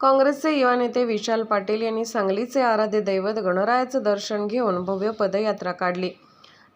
काँग्रेसचे युवा नेते विशाल पाटील यांनी सांगलीचे आराध्य दैवत गणरायाचं दर्शन घेऊन भव्य पदयात्रा काढली.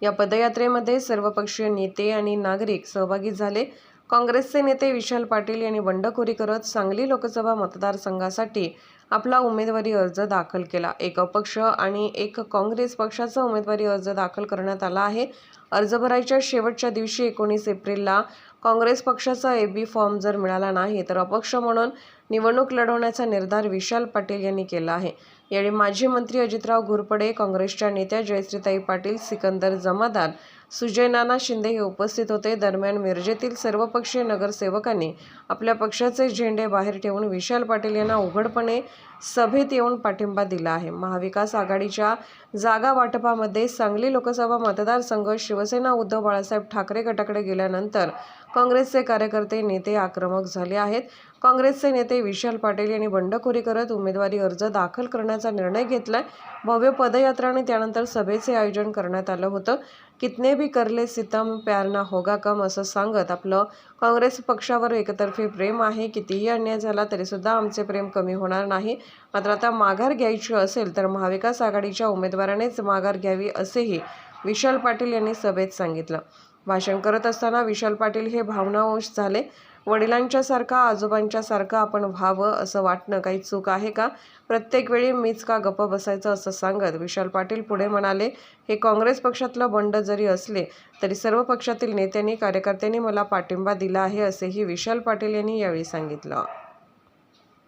या पदयात्रेमध्ये सर्वपक्षीय नेते आणि नागरिक सहभागी झाले. काँग्रेसचे नेते विशाल पाटील यांनी बंडखोरी करत सांगली लोकसभा मतदारसंघासाठी आपला उमेदवारी अर्ज दाखल केला. एक अपक्ष आणि एक काँग्रेस पक्षाचा उमेदवारी अर्ज दाखल करण्यात आला आहे. अर्ज भरायच्या शेवटच्या दिवशी एकोणीस एप्रिलला काँग्रेस पक्षाचा ए बी फॉर्म जर मिळाला नाही तर अपक्ष म्हणून निवडणूक लढवण्याचा निर्धार विशाल पाटील यांनी केला आहे. यावेळी माजी मंत्री अजितराव घोरपडे काँग्रेसच्या नेत्या जयश्रीताई पाटील सिकंदर जमादार सुजय नाना शिंदे हे उपस्थित होते. दरम्यान मिरजेतील सर्वपक्षीय नगरसेवकांनी आपल्या पक्षाचे झेंडे बाहेर ठेवून विशाल पाटील यांना उघडपणे सभेत येऊन पाठिंबा दिला आहे. महाविकास आघाडीच्या जागा वाटपामध्ये सांगली लोकसभा मतदारसंघ शिवसेना उद्धव बाळासाहेब ठाकरे गटाकडे गेल्यानंतर काँग्रेसचे कार्यकर्ते नेते आक्रमक झाले आहेत. काँग्रेसचे नेते विशाल पाटील यांनी बंडखोरी करत उमेदवारी अर्ज दाखल करण्याचा निर्णय घेतलाय. भव्य पदयात्रा आणि त्यानंतर सभेचे आयोजन करण्यात आलं होतं. कितने भी करले सितम प्यारना होगा कम असं सांगत आपलं काँग्रेस पक्षावर एकतर्फी प्रेम आहे. कितीही अन्याय झाला तरीसुद्धा आमचे प्रेम कमी होणार नाही. मात्र आता माघार घ्यायची असेल तर महाविकास आघाडीच्या उमेदवारानेच माघार घ्यावी असेही विशाल पाटील यांनी सभेत सांगितलं. भाषण करत असताना विशाल पाटील हे भावनावश झाले. वडिलांच्यासारखा आजोबांच्यासारखं आपण व्हावं असं वाटणं काही चूक आहे का? प्रत्येक वेळी मीच का गप्प बसायचं असं सांगत विशाल पाटील पुढे म्हणाले हे काँग्रेस पक्षातलं बंड जरी असले तरी सर्व पक्षातील नेत्यांनी कार्यकर्त्यांनी मला पाठिंबा दिला आहे असेही विशाल पाटील यांनी यावेळी सांगितलं.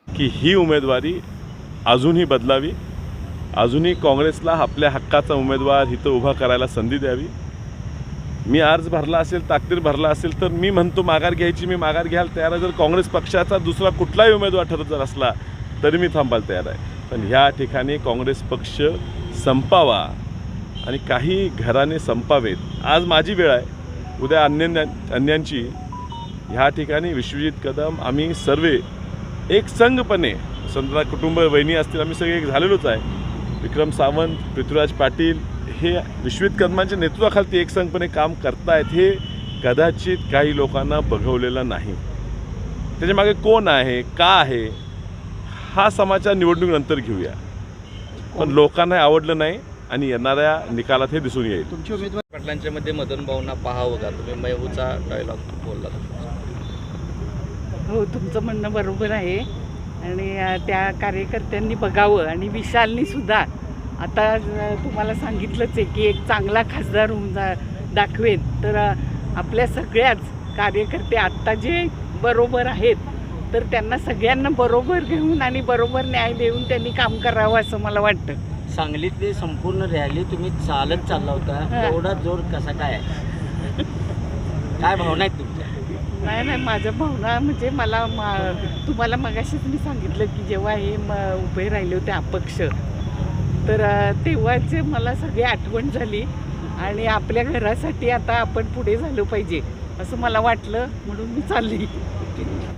की ही उमेदवारी अजूनही बदलावी अजूनही काँग्रेसला आपल्या हक्काचा उमेदवार इथं उभा करायला संधी द्यावी मी अर्ज भरला असेल ताकदीर भरला असेल तर मी म्हणतो माघार घ्यायची मी माघार घ्यायला तयार आहे. जर काँग्रेस पक्षाचा दुसरा कुठलाही उमेदवार ठरत जर असला तरी मी थांबायला तयार आहे. पण ह्या ठिकाणी काँग्रेस पक्ष संपावा आणि काही घराने संपावेत. आज माझी वेळ आहे. उद्या अन्य अन्यांची. ह्या ठिकाणी विश्वजित कदम आम्ही सर्वे एक संघपणे समजा कुटुंब वहिनी असतील आम्ही सगळे एक झालेलोच आहे. विक्रम सावंत पृथ्वीराज पाटील हे विश्वजित कदमांच्या नेतृत्वाखाली एक संघपणे काम करतायत हे कदाचित काही लोकांना बघवलेलं नाही. त्याच्यामागे कोण आहे का आहे हा समाचार निवडणुकीनंतर घेऊया. पण लोकांना हे आवडलं नाही आणि येणाऱ्या निकालात हे दिसून येईल. तुमची उमेदवार पाटलांच्या मध्ये मदन भाऊंना पाहावं का तुम्ही मैहूचा डायलॉग बोलला हो तुमचं म्हणणं बरोबर आहे. आणि त्या कार्यकर्त्यांनी बघावं आणि विशालनी सुद्धा आता तुम्हाला सांगितलंच आहे की एक चांगला खासदार होऊन जा दाखवेन तर आपल्या सगळ्याच कार्यकर्ते आत्ता जे बरोबर आहेत तर त्यांना सगळ्यांना बरोबर घेऊन आणि बरोबर न्याय देऊन त्यांनी काम करावं असं मला वाटतं सांगलीतली संपूर्ण रॅली तुम्ही चालत चालला होता. एवढा जोर कसा काय आहे? काय भावना आहेत तुमच्या नाही नाही माझ्या भावना म्हणजे मला मा- तुम्हाला मगाशीच मी सांगितलं की जेव्हा हे म उभे राहिले होते अपक्ष तर तेव्हाचे मला सगळी आठवण झाली आणि आपल्या घरासाठी आता आपण पुढे झालं पाहिजे असं मला वाटलं म्हणून मी चालली.